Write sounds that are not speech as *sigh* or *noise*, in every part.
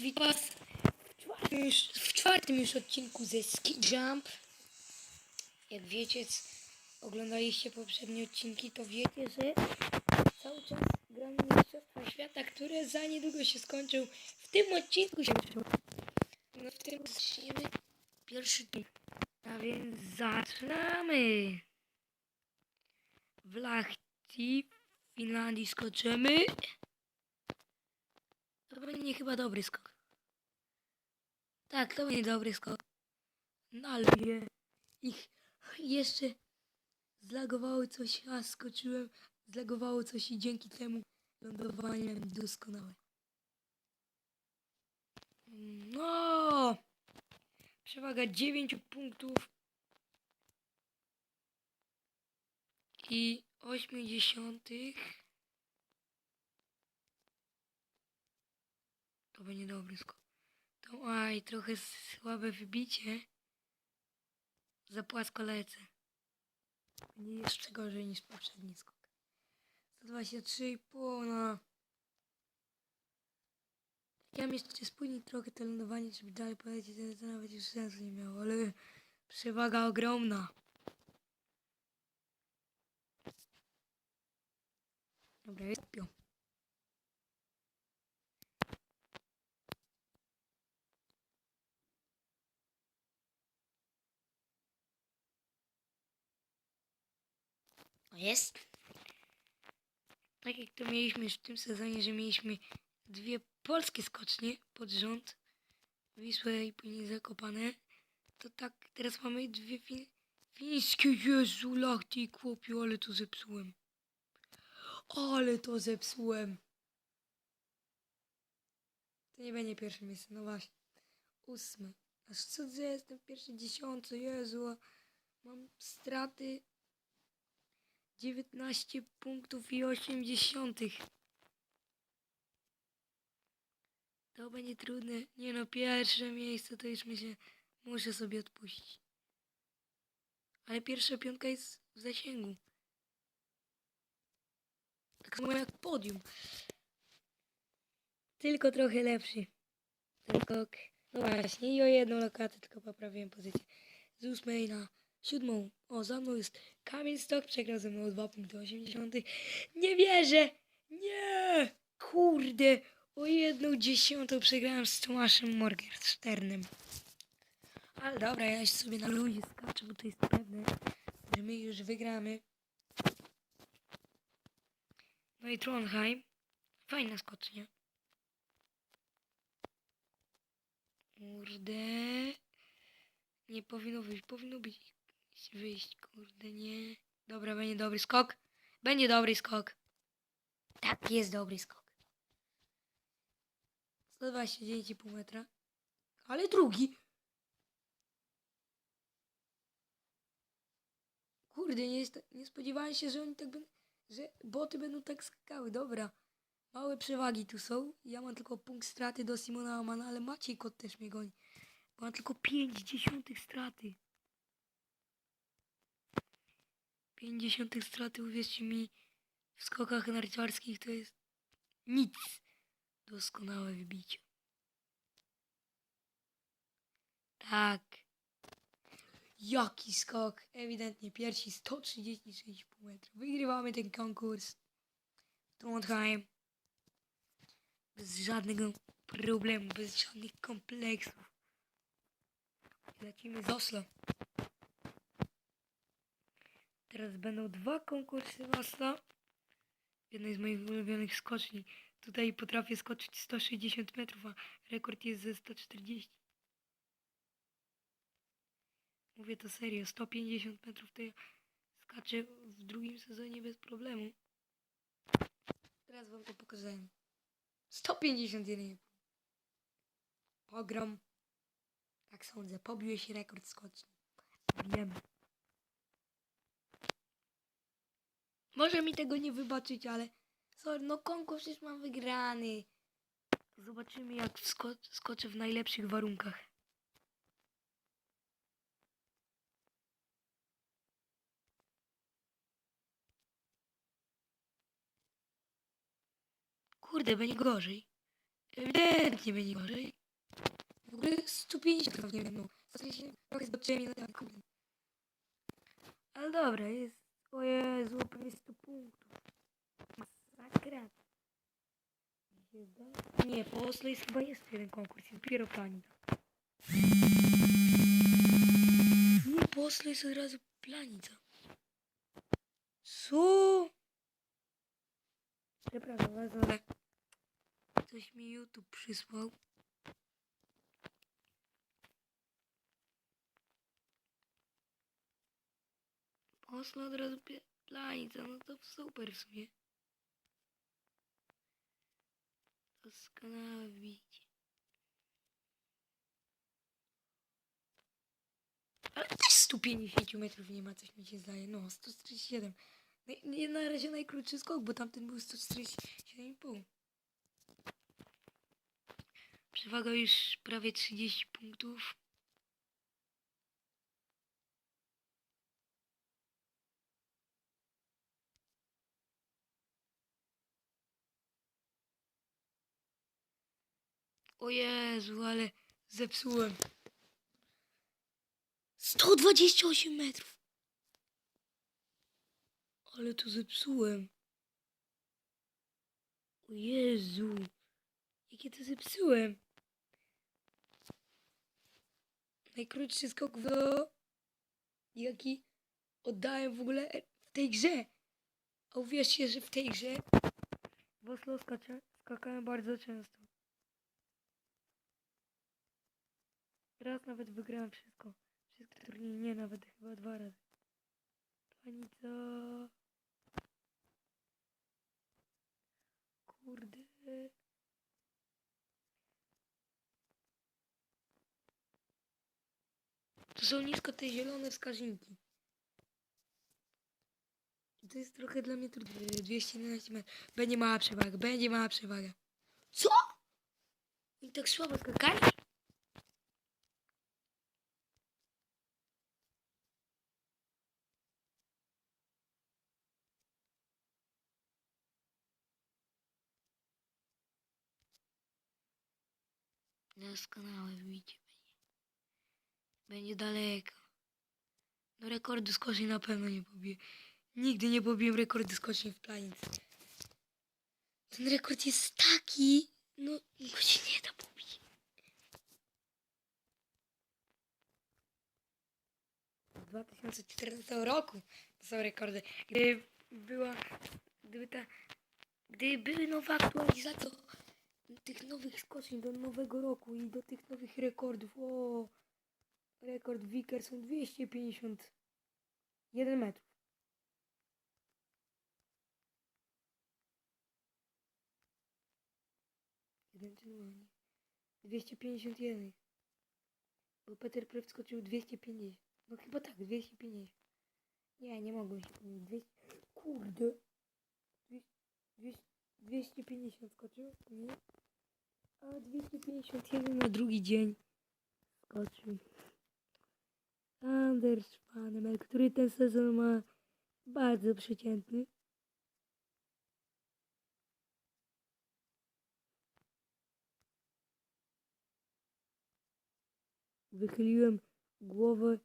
witam was w czwartym już, w czwartym już odcinku ze Ski Jump. Jak wiecie, oglądaliście poprzednie odcinki, to wiecie, że cały czas gramy Mistrzostwa Świata, które za niedługo się skończą. W tym odcinku się skończą. No w tym zaczniemy pierwszy dzień. A więc zaczynamy! W Lahti w Finlandii skoczymy. To będzie chyba dobry skok. Tak, to będzie dobry skok. No ale nie. Ich jeszcze zlagowało coś, a skoczyłem. Zlagowało coś i dzięki temu lądowanie doskonałe. No! Przewaga 9 punktów i 80. To będzie dobry skok. To aj, trochę słabe wybicie. Za płasko lecę. Jeszcze gorzej niż poprzedni skok. 123,5 no. Ja miałem jeszcze spóźnić trochę to lądowanie, żeby dalej polecieć, ale to nawet już sensu nie miało, ale przewaga ogromna. Dobra, jest piąt. Jest. Tak jak to mieliśmy w tym sezonie, że mieliśmy dwie polskie skocznie pod rząd, Wisłę i później Zakopane, to tak teraz mamy dwie fin fińskie. Jezu, lachty i kłopiu, ale to zepsułem. Ale to zepsułem. To nie będzie pierwsze miejsce, no właśnie. Ósme. Aż co że jestem w pierwszej dziesiątce, Jezu. Mam straty 19 punktów i 80. To będzie trudne. Nie no, pierwsze miejsce to już myślę, muszę sobie odpuścić. Ale pierwsza piątka jest w zasięgu. Tak samo jak podium. Tylko trochę lepszy. Tylko, no właśnie, i o jedną lokatę tylko poprawiłem pozycję. Z ósmej na siódmą. O, za mną jest Kamil Stok, przegrał ze mną o 2 punkty 80. Nie wierzę! Nie! Kurde! O jedną dziesiątą przegrałem z Tomaszem Morgensternem. Ale dobra, ja się sobie na luzie skaczę, bo to jest pewne, że my już wygramy. No i Trondheim. Fajna skocznia. Kurde. Nie powinno wyjść, powinno być wyjść, kurde, nie. Dobra, będzie dobry skok. Będzie dobry skok. Tak, jest dobry skok. 129,5 metra. Ale drugi. Kurde, nie, jest, nie spodziewałem się, że oni tak będą, że boty będą tak skakały. Dobra. Małe przewagi tu są. Ja mam tylko punkt straty do Simona Amana, ale Maciej Kot też mnie goni. Mam tylko 5 dziesiątych straty. 50 straty, uwierzcie mi, w skokach narciarskich to jest nic. Doskonałe wybicie. Tak. Jaki skok. Ewidentnie pierwsi 136,5 metrów. Wygrywamy ten konkurs. Trondheim. Bez żadnego problemu, bez żadnych kompleksów. Lecimy z Oslo. Teraz będą dwa konkursy w Oslo. Jednej z moich ulubionych skoczni. Tutaj potrafię skoczyć 160 metrów, a rekord jest ze 140. Mówię to serio, 150 metrów to ja skaczę w drugim sezonie bez problemu. Teraz wam to pokazałem. 151,5. Ogrom. Tak sądzę, pobiłeś rekord skoczni. Wiem. Może mi tego nie wybaczyć, ale sorry, no konkurs już mam wygrany. Zobaczymy jak sko skoczę w najlepszych warunkach. Kurde, będzie gorzej. ewidentnie będzie gorzej. W ogóle 150 chyba nie wiem, no. Trochę zobaczyłem na tak, kurde. Ale dobra, jest, o Jezu, prawie 100 punktów. Masakra. Nie, po Oslo jest chyba jest jeden konkurs, jest dopiero planica. Nie, po Oslo jest od razu planica. Co? Przepraszam was, ale coś mi YouTube przysłał. Oslo od razu planica, no to super w sumie. Doskonałe wbicie. Ale też 150 metrów nie ma, coś mi się zdaje. No, 147. Naj- Nie na razie najkrótszy skok, bo tamten był 147,5. Przewaga już prawie 30 punktów. O Jezu, ale zepsułem. 128 metrów. Ale to zepsułem. O Jezu. Jakie to zepsułem. Najkrótszy skok w jaki oddałem w ogóle w tej grze. A uwierzcie, że w tej grze w Oslo skakałem bardzo często. Raz nawet wygrałem wszystko. Wszystkie turnieje, nie, nawet chyba dwa razy. Planica. Kurde. To są nisko te zielone wskaźniki. To jest trochę dla mnie trudne. 211 metrów. Będzie mała przewaga, będzie mała przewaga. Co? I tak słabo skakali? Doskonałe wbicie będzie. Będzie daleko. No rekordu skoczni na pewno nie pobiję. Nigdy nie pobiłem rekordu skoczni w planicy. Ten rekord jest taki, no go się nie da pobić. Z 2014 roku to są rekordy. Gdyby była, gdyby ta, gdyby były nowe aktualizacje tych nowych skoczni do nowego roku i do tych nowych rekordów. O, rekord Wickerson 251 metrów. Jeden? Nie. 251. Bo Peter Prew skoczył 250. No chyba tak, 250. Nie, nie mogłem się pomylić. 200. Kurde. 200, 250 skoczył? Nie. A 251 na drugi dzień skoczył. Anders Schwanemann, który ten sezon ma bardzo przeciętny. Wychyliłem głowę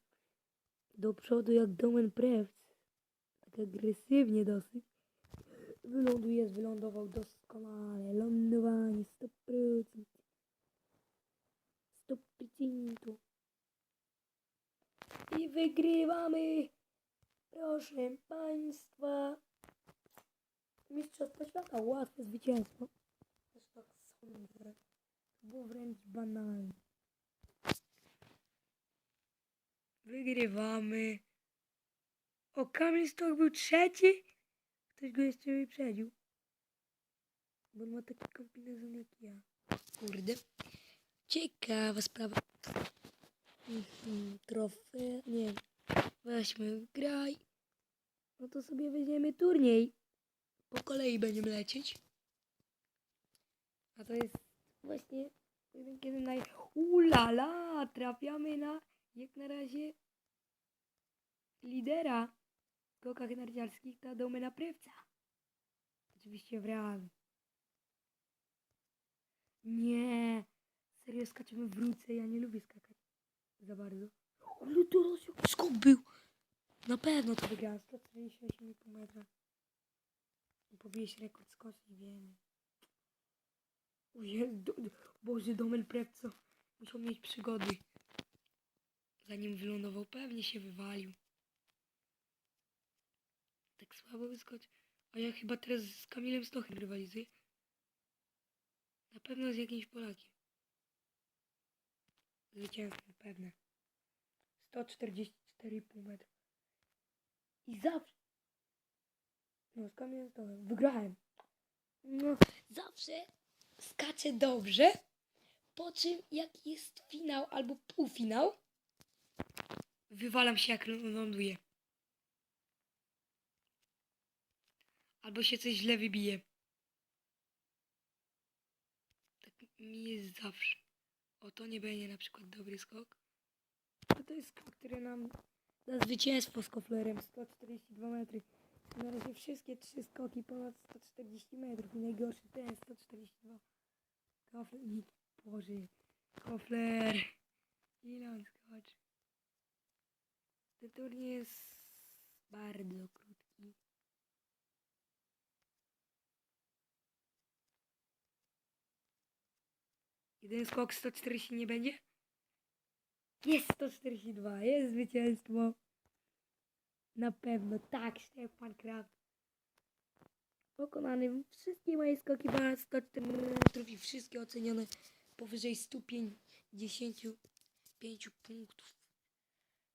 do przodu jak Domen Prewc. Tak agresywnie dosyć. Wyląduje, wylądował doskonale. Lądowanie 100%. 100%. I wygrywamy. Proszę Państwa. Mistrzostwo Świata. Łatwe zwycięstwo. Też tak sądzę. To było wręcz banalne. Wygrywamy. O, Kamil Stok był trzeci. Ktoś go jeszcze wyprzedził. Bo on ma taki kombinezon jak ja. Kurde. Ciekawa sprawa. Mhm. Nie. Weźmy, graj. No to sobie weźmiemy turniej. Po kolei będziemy lecieć. A to jest właśnie jeden kiedy naj... Ulala! Trafiamy na jak na razie lidera skokach narciarskich ta domena prywca. Oczywiście w realu. Nie. Serio skaczemy w rurce. Ja nie lubię skakać. Za bardzo. Ale teraz jaki skok był. Na pewno to wygrałem. 148,5 metra. Pobiłeś rekord skoczni, wiemy. Boże, Domen Prepco. Musiał mieć przygody. Zanim wylądował, pewnie się wywalił. Tak słabo wyskoczył. A ja chyba teraz z Kamilem Stochem rywalizuję. Na pewno z jakimś Polakiem. Zwycięstwo, pewne. 144,5 metra. I zawsze. No, z Kamilem Stochem. Wygrałem. No, zawsze skaczę dobrze. Po czym, jak jest finał albo półfinał, wywalam się jak ląduję. Albo się coś źle wybije. Tak mi jest zawsze. O, to nie będzie na przykład dobry skok. A to jest skok, który nam da zwycięstwo z koflerem. 142 metry. Na razie wszystkie trzy skoki ponad 140 metrów. I najgorszy ten 142. Kofler, Boże. Kofler. Ile on skoczy? Ten turniej jest bardzo krótki. Jeden skok 140 nie będzie? Jest 142, jest zwycięstwo. Na pewno, tak, Stefan Kraft. Pokonany wszystkie moje skoki ponad 104 metrów i wszystkie ocenione powyżej 155 punktów.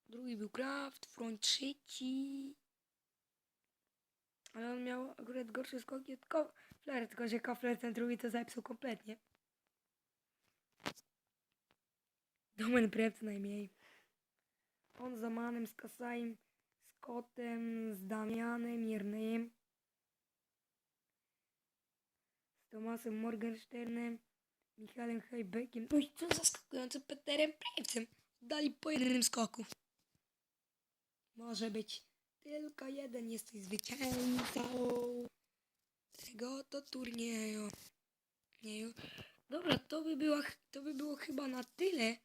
Drugi był Kraft, front trzeci. Ale on miał akurat gorsze skoki od Kofler, tylko że Kofler ten drugi to zepsuł kompletnie. Domen Prep najmniej. On z Amanem, z Kasajem, z Kotem, z Damianem, Jernejem, z Tomasem Morgensternem, Michałem Hejbekiem, no co zaskakujące Peterem Prewcem. Dali po jednym skoku. Może być tylko jeden jesteś zwycięzcą tego to turnieju. Nie, Dobra, to by, była, to by było chyba na tyle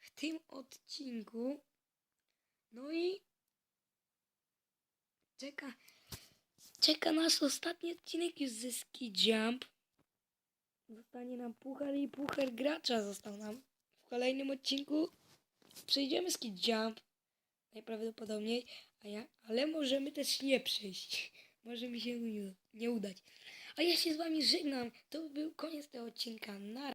w tym odcinku. No i czeka, czeka nas ostatni odcinek już ze Ski Jump. Zostanie nam puchar i puchar gracza został nam. W kolejnym odcinku przejdziemy Ski Jump. Najprawdopodobniej, a ja, ale możemy też nie przejść. *laughs* Może mi się nie, udać. A ja się z wami żegnam. To był koniec tego odcinka. Na